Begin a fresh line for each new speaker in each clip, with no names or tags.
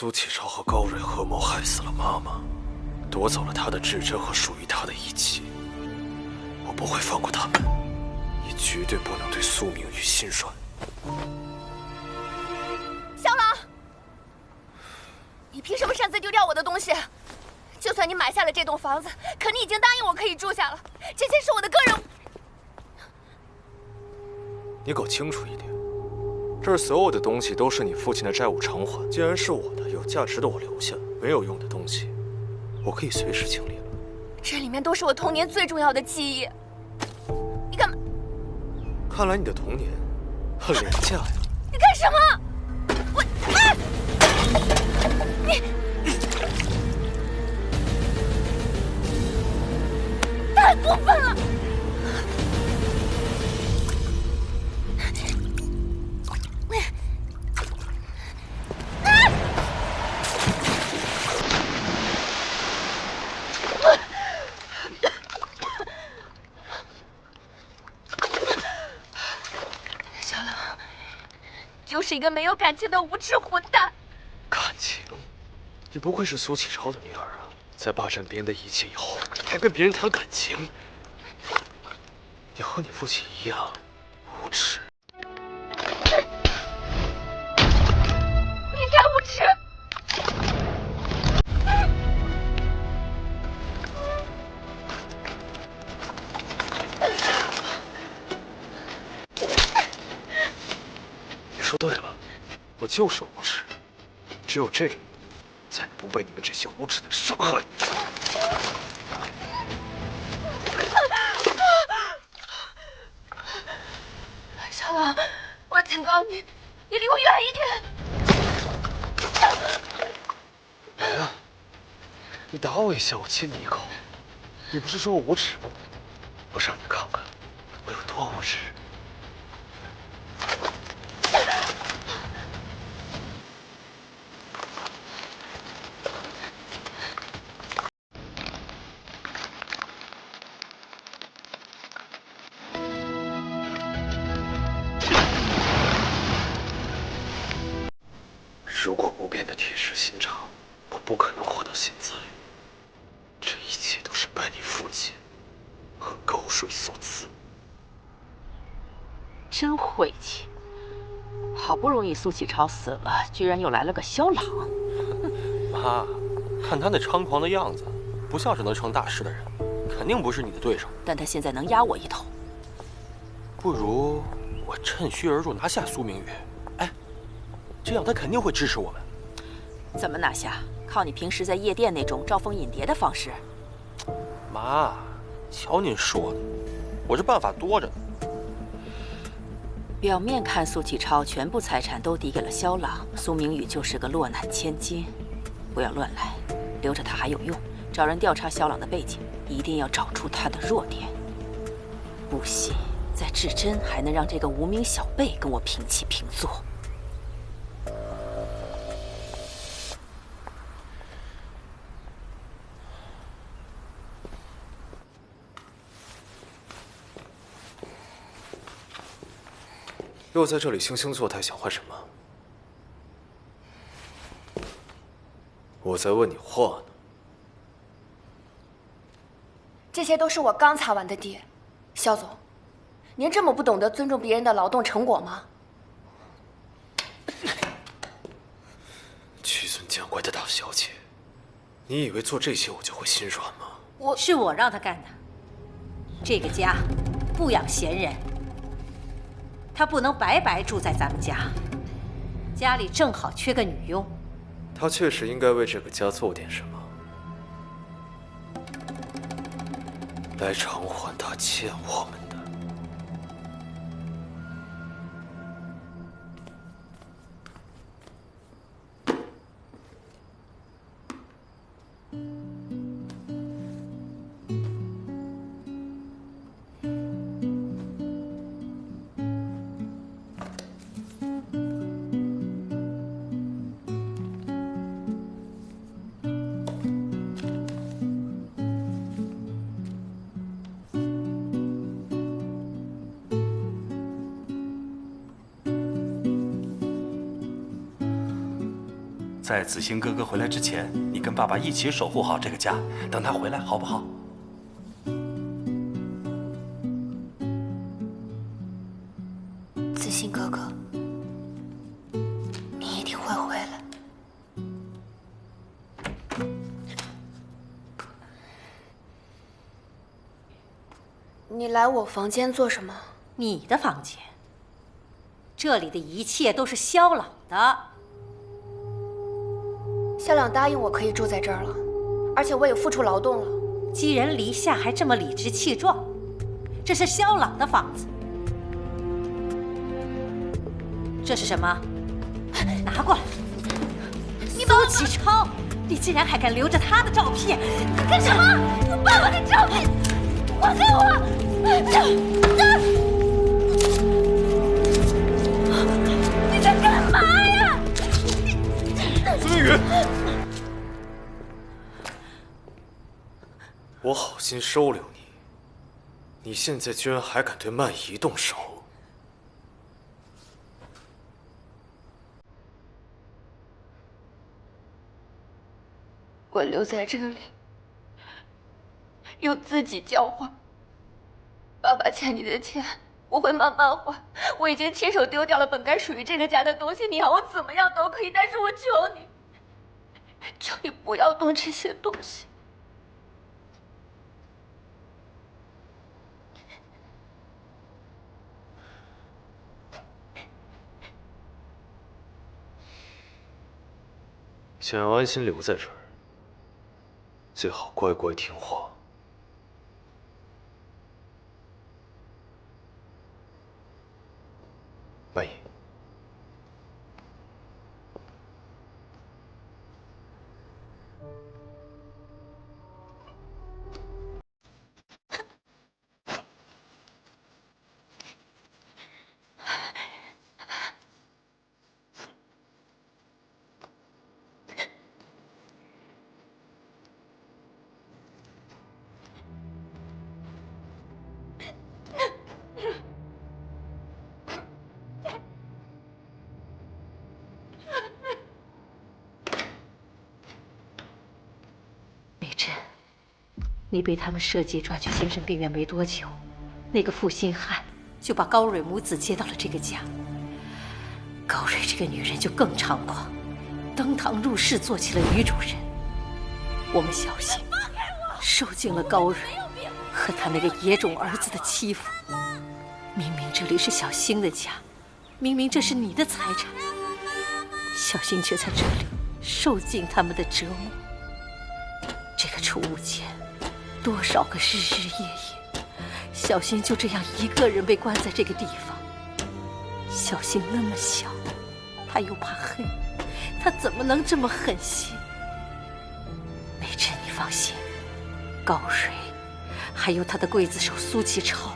苏启超和高蕊合谋害死了妈妈，夺走了她的至真和属于她的一切。我不会放过他们，也绝对不能对苏明玉心软。
小朗，你凭什么擅自丢掉我的东西？就算你买下了这栋房子，可你已经答应我可以住下了。这些是我的个人。
你搞清楚一点，这儿所有的东西都是你父亲的债务偿还。既然是我的，有价值的我留下，没有用的东西，我可以随时清理了。
这里面都是我童年最重要的记忆。你干嘛？
看来你的童年很廉价呀。
你干什么？是一个没有感情的无耻混蛋。
感情？你不愧是苏启超的女儿啊！在霸占别人的一切以后，还跟别人谈感情？你和你父亲一样就是无耻，只有这样，才能不被你们这些无耻的伤害。
小狼，我警告你，你离我远一点！
来啊，你打我一下，我亲你一口。你不是说我无耻吗？不可能活到现在。这一切都是拜你父亲和高水所赐。
真晦气！好不容易苏启超死了，居然又来了个萧朗。
妈，看他那猖狂的样子，不像是能成大事的人，肯定不是你的对手。
但他现在能压我一头。
不如我趁虚而入，拿下苏明宇。哎，这样他肯定会支持我们。
怎么拿下？靠你平时在夜店那种招蜂引蝶的方式？
妈，瞧您说的，我这办法多着呢。
表面看苏启超全部财产都抵给了肖朗，苏明宇就是个落难千金。不要乱来，留着他还有用。找人调查肖朗的背景，一定要找出他的弱点。不信，在至真还能让这个无名小辈跟我平起平坐。
又在这里惺惺作态，想换什么？我在问你话呢。
这些都是我刚擦完的地，肖总，您这么不懂得尊重别人的劳动成果吗？
屈尊见怪的大小姐，你以为做这些我就会心软吗？
我
是我让他干的。这个家不养闲人，他不能白白住在咱们家。家里正好缺个女佣，
他确实应该为这个家做点什么，来偿还他欠我们的
在子兴哥哥回来之前，你跟爸爸一起守护好这个家，等他回来，好不好？
子欣哥哥，你一定会回来。你来我房间做什么？
你的房间，这里的一切都是肖朗的。
萧朗答应我可以住在这儿了，而且我也付出劳动了。
寄人篱下还这么理直气壮，这是萧朗的房子。这是什么？拿过来！苏启超，你竟然还敢留着他的照片？
你干什么？爸爸的照片，还给我！
我好心收留你，你现在居然还敢对曼怡动手！
我留在这里，用自己交换。爸爸欠你的钱，我会慢慢还。我已经亲手丢掉了本该属于这个家的东西，你要我怎么样都可以，但是我求你，求你不要动这些东西。
想要安心留在这儿，最好乖乖听话。
珍，你被他们设计抓去精神病院没多久，那个负心汉就把高蕊母子接到了这个家。高蕊这个女人就更猖狂，登堂入室做起了女主人。我们小心受尽了高蕊和他那个野种儿子的欺负。明明这里是小星的家，明明这是你的财产，小星却在这里受尽他们的折磨。这个储物间，多少个日日夜夜，小新就这样一个人被关在这个地方。小新那么小，他又怕黑，他怎么能这么狠心？美珍，你放心，高蕊，还有他的刽子手苏启超，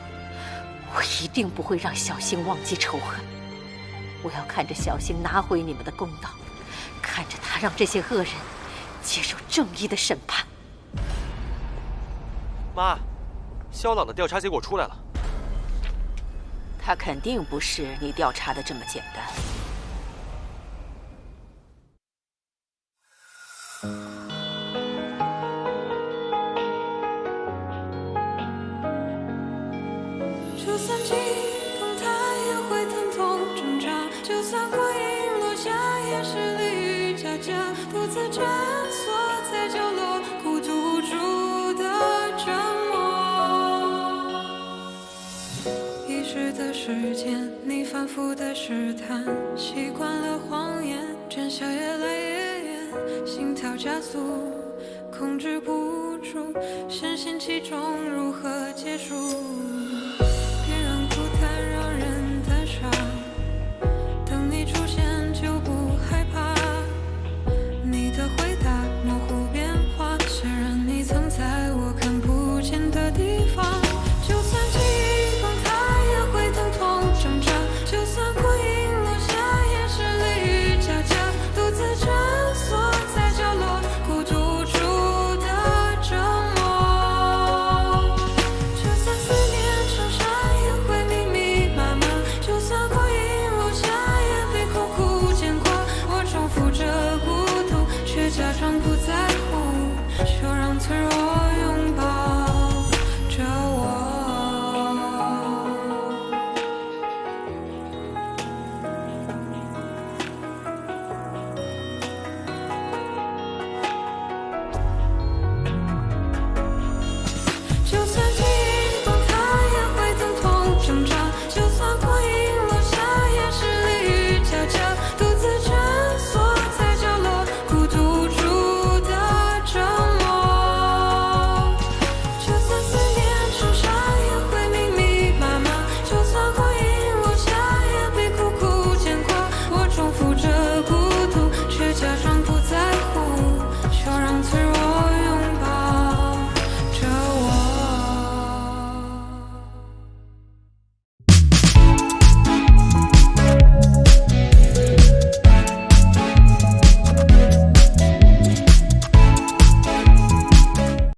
我一定不会让小新忘记仇恨。我要看着小新拿回你们的公道，看着他让这些恶人接受正义的审判。
妈，肖朗的调查结果出来了。
他肯定不是你调查的这么简单。
就算激动，他也会疼痛挣扎；就算光影落下，也是离与家家，独自蜷时间，你反复的试探，习惯了谎言，真相越来越远，心跳加速，控制不住，深陷其中，如何结束？